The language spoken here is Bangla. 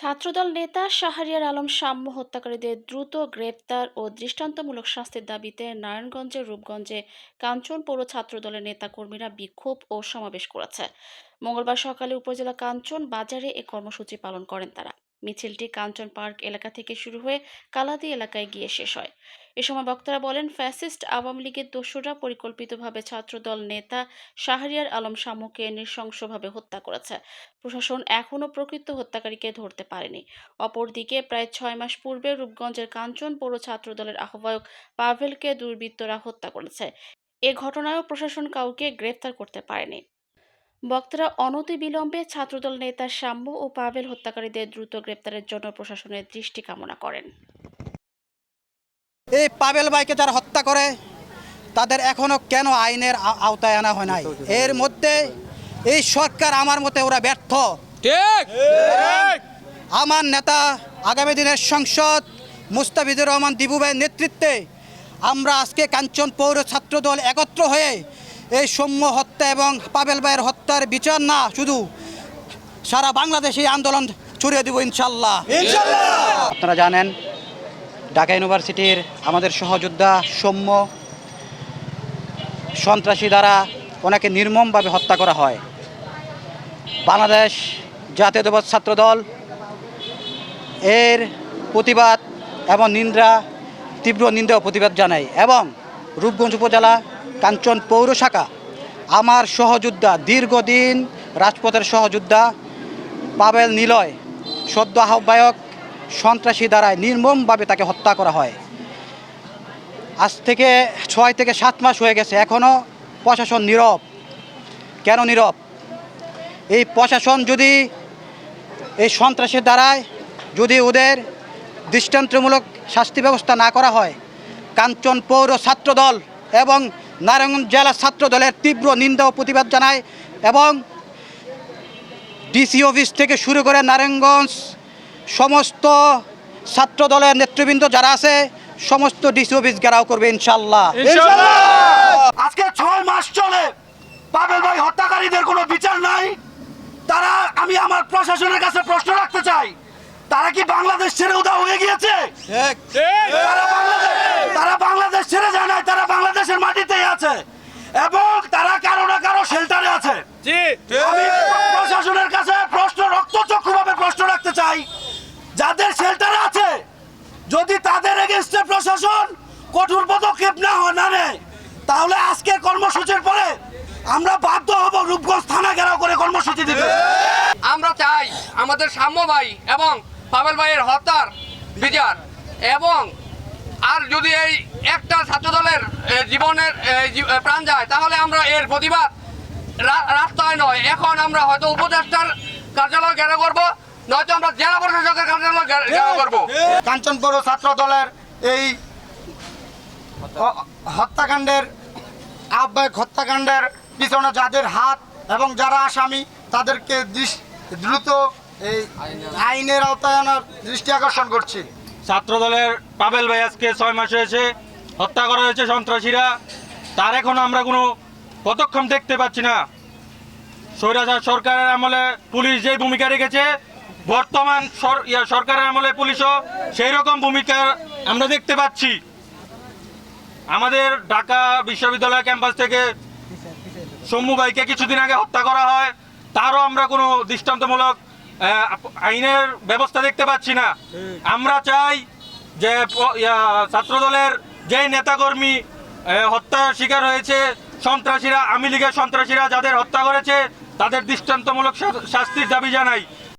ছাত্রদল নেতা শাহরিয়ার আলম সাম্য হত্যাকারীদের দ্রুত গ্রেপ্তার ও দৃষ্টান্তমূলক শাস্তির দাবিতে নারায়ণগঞ্জের রূপগঞ্জে কাঞ্চন পৌর ছাত্রদলের নেতাকর্মীরা বিক্ষোভ ও সমাবেশ করেছে। মঙ্গলবার সকালে উপজেলা কাঞ্চন বাজারে এ কর্মসূচি পালন করেন তারা। মিছিলটি কাঞ্চন পার্ক এলাকা থেকে শুরু হয়ে কালাদি এলাকায় গিয়ে শেষ হয়। এ সময় বক্তারা বলেন, ফ্যাসিস্ট আওয়ামী লীগের দস্যুরা পরিকল্পিতভাবে ছাত্রদল নেতা শাহরিয়ার আলম শামুকে নৃশংসভাবে হত্যা করেছে। প্রশাসন এখনও প্রকৃত হত্যাকারীকে ধরতে পারেনি। অপরদিকে প্রায় ছয় মাস পূর্বে রূপগঞ্জের কাঞ্চন পৌর ছাত্রদলের আহ্বায়ক পাভেলকে দুর্বৃত্তরা হত্যা করেছে। এ ঘটনায়ও প্রশাসন কাউকে গ্রেফতার করতে পারেনি। বক্তারা অনতিবিলম্বে ছাত্রদল নেতা সাম্য ও পাভেল হত্যাকারীদের দ্রুত গ্রেপ্তারের জন্য প্রশাসনের দৃষ্টি কামনা করেন। এই পাবেল ভাইকে যারা হত্যা করে তাদের এখনও কেন আইনের আ- আওতায় আনা হয় নাই? এর মধ্যে এই সরকার আমার মতে ওরা ব্যর্থ। ঠিক। আমার নেতা আগামী দিনের সংসদ মুস্তাফিজুর রহমান দিবু ভাইয়ের নেতৃত্বে আমরা আজকে কাঞ্চন পৌর ছাত্রদল একত্র হয়ে এই সৌম্য হত্যা এবং পাবেল ভাইয়ের হত্যার বিচার না শুধু সারা বাংলাদেশে আন্দোলন ছড়িয়ে দেব ইনশাল্লাহ। আপনারা জানেন ঢাকা ইউনিভার্সিটির আমাদের সহযোদ্ধা, সৌম্য সন্ত্রাসী দ্বারা ওনাকে নির্মমভাবে হত্যা করা হয়। বাংলাদেশ জাতীয় জাতীয়তাবাদ ছাত্রদল এর প্রতিবাদ এবং নিন্দা, তীব্র নিন্দা প্রতিবাদ জানাই এবং রূপগঞ্জ উপজেলা কাঞ্চন পৌর শাখা আমার সহযোদ্ধা, দীর্ঘদিন রাজপথের সহযোদ্ধা পাবেল নিলয়, সদ্য আহ্বায়ক সন্ত্রাসী দ্বারায় নির্মমভাবে তাকে হত্যা করা হয়। আজ থেকে ছয় থেকে সাত মাস হয়ে গেছে এখনও প্রশাসন নীরব। কেন নীরব? এই প্রশাসন যদি এই সন্ত্রাসের দ্বারায় যদি ওদের দৃষ্টান্তমূলক শাস্তি ব্যবস্থা না করা হয়, কাঞ্চন পৌর ছাত্রদল এবং নারায়ণগঞ্জ জেলা ছাত্রদলের তীব্র নিন্দা ও প্রতিবাদ জানায় এবং ডিসি অফিস থেকে শুরু করে নারায়ণগঞ্জ সমস্ত ছাত্রদলের নেতৃবৃন্দ যারা আছে সমস্ত ডিসি অফিস ঘেরাও করবে ইনশাল্লাহ আজকে ছয় মাস চলে পাবেল ভাই হত্যাকারীদের কোনো বিচার নাই। তারা আমি আমার প্রশাসনের কাছে প্রশ্ন রাখতে চাই। তারা কি বাংলাদেশ ছেড়ে উদা হয়ে গিয়েছে? তারা বাংলাদেশ তারা বাংলাদেশ ছেড়ে যায় নাই তারা বাংলাদেশের মাটিতেই আছে। এবং তারা কারও না কারও শেল্টারে আছে। আমি প্রশাসনের কাছে প্রশ্ন রক্তচক্ষুভাবে প্রশ্ন রাখতে চাই যাদের শেল্টারে আছে যদি তাদের এগেনস্টে প্রশাসন কঠোর পদক্ষেপ না হয় না নেয় তাহলে আজকের কর্মসূচির পরে আমরা বাধ্য হব রূপগঞ্জ থানা ঘেরাও করে কর্মসূচি দিতে। আমরা চাই আমাদের সাম্য ভাই এবং পাবেল ভাইয়ের হত্যার বিচার এবং আর যদি এই একটা ছাত্রদলের জীবনের প্রাণ যায় তাহলে আমরা এর প্রতিবাদ রাস্তায় নয়। এখন আমরা হয়তো উপদেষ্টার কার্যালয় ঘেরা করব নয়তো আমরা জেলা প্রশাসকের কার্যালয় ঘেরা- ঘেরাও করব। কাঞ্চনপুর ছাত্র দলের এই হত্যাকাণ্ডের, আহ্বায়ক হত্যাকাণ্ডের পিছনে যাদের হাত এবং যারা আসামি, তাদেরকে দ্রুত এই আইনের আওতায় দৃষ্টি আকর্ষণ করছি। ছাত্রদলের পাবেল ভাই আজকে ছয় মাস হয়েছে হত্যা করা হয়েছে সন্ত্রাসীরা। তার এখন আমরা কোনো পদক্ষেপ দেখতে পাচ্ছি না। স্বৈরাচার সরকারের আমলে পুলিশ যে ভূমিকা রেখেছে বর্তমান সর- সরকারের আমলে পুলিশও সেই রকম ভূমিকা আমরা দেখতে পাচ্ছি। আমাদের ঢাকা বিশ্ববিদ্যালয় ক্যাম্পাস থেকে সৌম্য ভাইকে কিছুদিন আগে হত্যা করা হয়। তারও আমরা কোনো দৃষ্টান্তমূলক আইনের ব্যবস্থা দেখতে পাচ্ছি না। আমরা চাই যে ছাত্রদলের যে নেতাকর্মী হত্যার শিকার হয়েছে, সন্ত্রাসীরা, আওয়ামী লীগের সন্ত্রাসীরা যাদের হত্যা করেছে, তাদের দৃষ্টান্তমূলক শাস্তির দাবি জানাই।